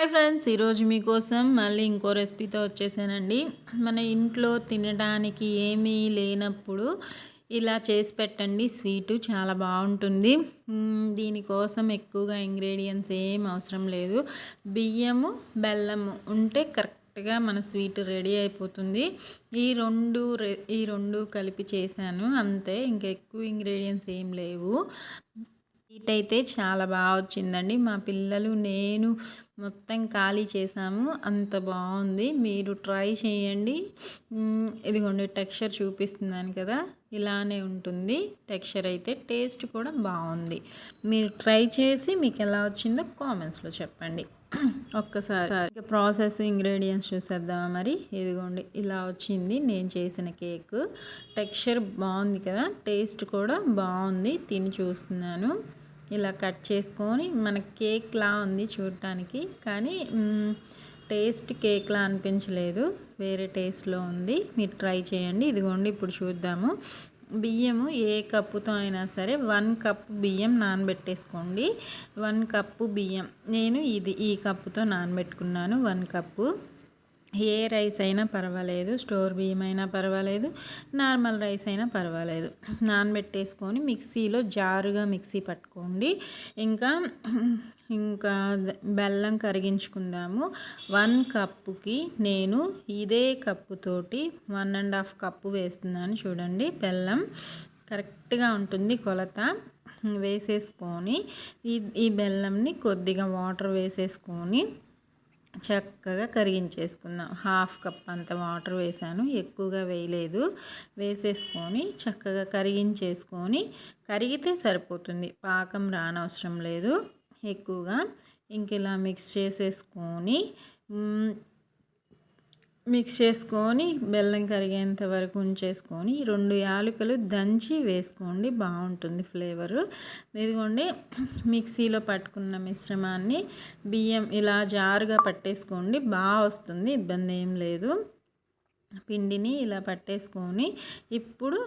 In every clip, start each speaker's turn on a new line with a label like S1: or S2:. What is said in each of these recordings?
S1: Hi friends ఈరోజు మీకోసం మళ్ళీ ఇంకో రెసిపీతో వచ్చేసానండి. మన ఇంట్లో తినడానికి ఏమీ లేనప్పుడు ఇలా చేసి పెట్టండి స్వీటు చాలా బాగుంటుంది. దీనికోసం ఎక్కువగా ఇంగ్రీడియంట్స్ ఏం అవసరం లేదు. బియ్యము బెల్లము ఉంటే కరెక్ట్గా మన స్వీట్ రెడీ అయిపోతుంది. ఈ రెండు ఈ రెండు కలిపి చేశాను అంతే. ఇంకా ఎక్కువ ఇంగ్రీడియంట్స్ ఏం లేవు. స్వీట్ అయితే చాలా బాగా వచ్చిందండి. మా పిల్లలు నేను మొత్తం ఖాళీ చేసాము. అంత బాగుంది. మీరు ట్రై చేయండి. ఇదిగోండి టెక్స్చర్ చూపిస్తున్నాను కదా. ఇలానే ఉంటుంది. టెక్స్చర్ అయితే టేస్ట్ కూడా బాగుంది. మీరు ట్రై చేసి మీకు ఎలా వచ్చిందో కామెంట్స్లో చెప్పండి. ఒక్కసారి ఇక ప్రాసెస్ ఇంగ్రీడియంట్స్ చూసేద్దామా మరి? ఇదిగోండి ఇలా వచ్చింది. నేను చేసిన కేక్. టెక్స్చర్ బాగుంది కదా. టేస్ట్ కూడా బాగుంది. తిని చూస్తున్నాను. ఇలా కట్ చేసుకొని మన కేక్లా ఉంది చూడటానికి కానీ టేస్ట్ కేక్లా అనిపించలేదు. వేరే టేస్ట్లో ఉంది. మీరు ట్రై చేయండి. ఇదిగోండి ఇప్పుడు చూద్దాము. బియ్యము ఏ కప్పుతో అయినా సరే వన్ కప్ బియ్యం నానబెట్టేసుకోండి. వన్ కప్పు బియ్యం. నేను ఇది ఈ కప్పుతో నానబెట్టుకున్నాను. One cup. ఏ రైస్ అయినా పర్వాలేదు స్టోర్ బియ్యం అయినా పర్వాలేదు నార్మల్ రైస్ అయినా పర్వాలేదు. నానబెట్టేసుకొని మిక్సీలో జారుగా మిక్సీ పట్టుకోండి. ఇంకా ఇంకా బెల్లం కరిగించుకుందాము. వన్ కప్పుకి నేను ఇదే కప్పుతోటి వన్ అండ్ హాఫ్ కప్పు వేస్తున్నాను చూడండి. బెల్లం కరెక్ట్గా ఉంటుంది కొలత. వేసేసుకొని ఈ ఈ బెల్లంని కొద్దిగా వాటర్ వేసేసుకొని చక్కగా కరిగించేసుకుందాం హాఫ్ కప్ అంత వాటర్ వేసాను ఎక్కువగా వేయలేదు. వేసేసుకొని చక్కగా కరిగించేసుకొని కరిగితే సరిపోతుంది. పాకం రానవసరం లేదు. ఎక్కువగా ఇంక ఇలా మిక్స్ చేసేసుకొని మిక్స్ చేసుకొని బెల్లం కరిగేంత వరకు ఉంచేసుకొని రెండు యాలకులు దంచి వేసుకోండి. బాగుంటుంది ఫ్లేవరు. ఇదిగోండి మిక్సీలో పట్టుకున్న మిశ్రమాన్ని బియ్యం ఇలా జారుగా పట్టేసుకోండి. బాగా వస్తుంది ఇబ్బంది ఏం లేదు. పిండిని ఇలా పట్టేసుకొని ఇప్పుడు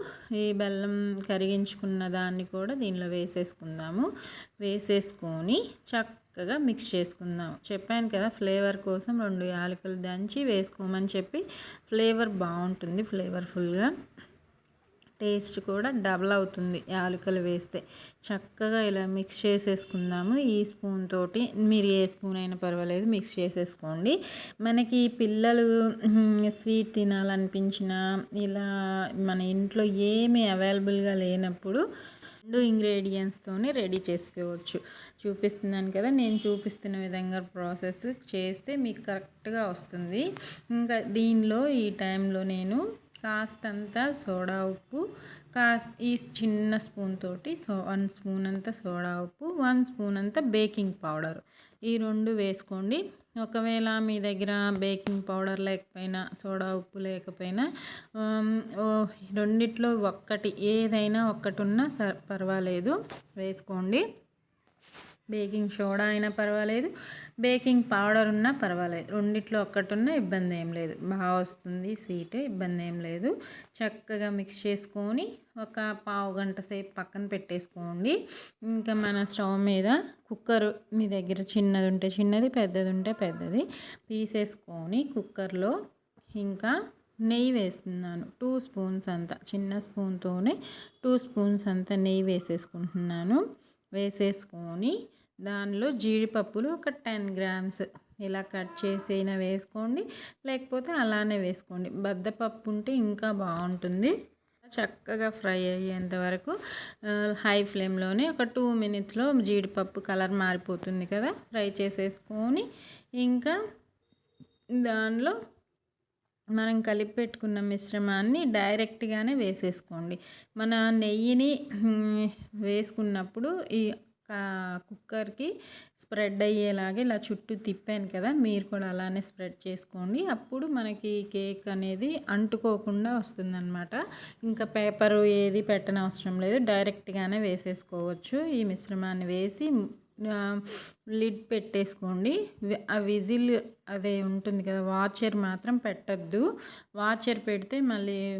S1: ఈ బెల్లం కరిగించుకున్న దాన్ని కూడా దీనిలో వేసేసుకుందాము. వేసేసుకొని చక్క చక్కగా మిక్స్ చేసుకుందాం. చెప్పాను కదా ఫ్లేవర్ కోసం రెండు యాలకులు దంచి వేసుకోమని చెప్పి ఫ్లేవర్ బాగుంటుంది ఫ్లేవర్ఫుల్గా. టేస్ట్ కూడా డబల్ అవుతుంది యాలకులు వేస్తే. చక్కగా ఇలా మిక్స్ చేసేసుకుందాము. ఈ స్పూన్ తోటి మీరు ఏ స్పూన్ అయినా పర్వాలేదు మిక్స్ చేసేసుకోండి. మనకి పిల్లలు స్వీట్ తినాలనిపించిన ఇలా మన ఇంట్లో ఏమీ అవైలబుల్గా లేనప్పుడు రెండు ఇంగ్రీడియంట్స్తోనే రెడీ చేసుకోవచ్చు. చూపిస్తున్నాను కదా నేను చూపిస్తున్న విధంగా ప్రాసెస్ చేస్తే మీకు కరెక్ట్గా వస్తుంది. ఇంకా దీనిలో ఈ టైంలో నేను కాస్తంత సోడా ఉప్పు కాస్ ఈ చిన్న స్పూన్ తోటి సో వన్ స్పూన్ అంత సోడా ఉప్పు వన్ స్పూన్ అంత బేకింగ్ పౌడర్ ఈ రెండు వేసుకోండి. ఒకవేళ మీ దగ్గర బేకింగ్ పౌడర్ లేకపోయినా సోడా ఉప్పు లేకపోయినా రెండిట్లో ఒక్కటి ఏదైనా ఒక్కటి ఉన్నా పర్వాలేదు. వేసుకోండి. బేకింగ్ సోడా అయినా పర్వాలేదు. బేకింగ్ పౌడర్ ఉన్నా పర్వాలేదు. రెండిట్లో ఒక్కటి ఉన్నా ఇబ్బంది ఏం లేదు. బాగా వస్తుంది స్వీట్ ఇబ్బంది ఏం లేదు. చక్కగా మిక్స్ చేసుకొని ఒక పావు గంట సేపు పక్కన పెట్టేసుకోండి. ఇంకా మన స్టవ్ మీద కుక్కర్ మీ దగ్గర చిన్నది ఉంటే చిన్నది పెద్దది ఉంటే పెద్దది తీసేసుకొని కుక్కర్లో ఇంకా నెయ్యి వేస్తున్నాను. టూ స్పూన్స్ అంత చిన్న స్పూన్తోనే టూ స్పూన్స్ అంత నెయ్యి వేసేసుకుంటున్నాను. వేసేసుకొని దానిలో జీడిపప్పులు ఒక టెన్ గ్రామ్స్ ఇలా కట్ చేసైనా వేసుకోండి లేకపోతే అలానే వేసుకోండి. బద్దపప్పు ఉంటే ఇంకా బాగుంటుంది. చక్కగా ఫ్రై అయ్యేంత వరకు హై ఫ్లేమ్లోనే ఒక టూ మినిట్స్లో జీడిపప్పు కలర్ మారిపోతుంది కదా ఫ్రై చేసేసుకొని ఇంకా దానిలో మనం కలిపి పెట్టుకున్న మిశ్రమాన్ని డైరెక్ట్గానే వేసేసుకోండి. మన నెయ్యిని వేసుకున్నప్పుడు ఈ కుక్కర్కి స్ప్రెడ్ అయ్యేలాగా ఇలా చుట్టూ తిప్పాను కదా మీరు కూడా అలానే స్ప్రెడ్ చేసుకోండి. అప్పుడు మనకి కేక్ అనేది అంటుకోకుండా వస్తుందన్నమాట. ఇంకా పేపరు ఏది పెట్టనవసరం లేదు డైరెక్ట్గానే వేసేసుకోవచ్చు. ఈ మిశ్రమాన్ని వేసి లిడ్ పెట్టేసుకోండి. ఆ విజిల్ అదే ఉంటుంది కదా వాచర్ మాత్రం పెట్టద్దు. వాచర్ పెడితే మళ్ళీ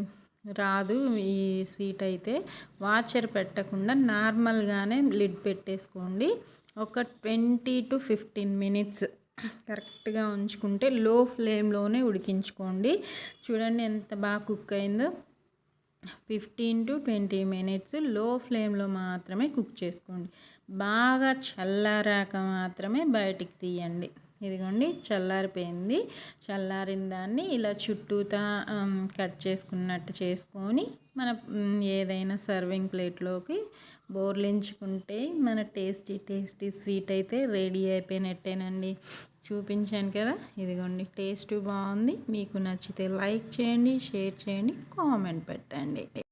S1: రాదు ఈ స్వీట్ అయితే. వాచర్ పెట్టకుండా నార్మల్గానే లిడ్ పెట్టేసుకోండి. ఒక ట్వంటీ టు ఫిఫ్టీన్ మినిట్స్ కరెక్ట్గా ఉంచుకుంటే లో ఫ్లేమ్లోనే ఉడికించుకోండి. చూడండి ఎంత బాగా కుక్ అయిందో. ఫిఫ్టీన్ టు ట్వంటీ మినిట్స్లో ఫ్లేమ్లో మాత్రమే కుక్ చేసుకోండి. బాగా చల్లారాక మాత్రమే బయటికి తీయండి. ఇదిగోండి చల్లారిపోయింది. చల్లారిన దాన్ని ఇలా చుట్టూతా కట్ చేసుకున్నట్టు చేసుకొని మన ఏదైనా సర్వింగ్ ప్లేట్లోకి బోర్లించుకుంటే మన టేస్టీ టేస్టీ స్వీట్ అయితే రెడీ అయిపోయినట్టేనండి. చూపించాను కదా ఇదిగోండి టేస్ట్ బాగుంది. మీకు నచ్చితే లైక్ చేయండి షేర్ చేయండి కామెంట్ పెట్టండి.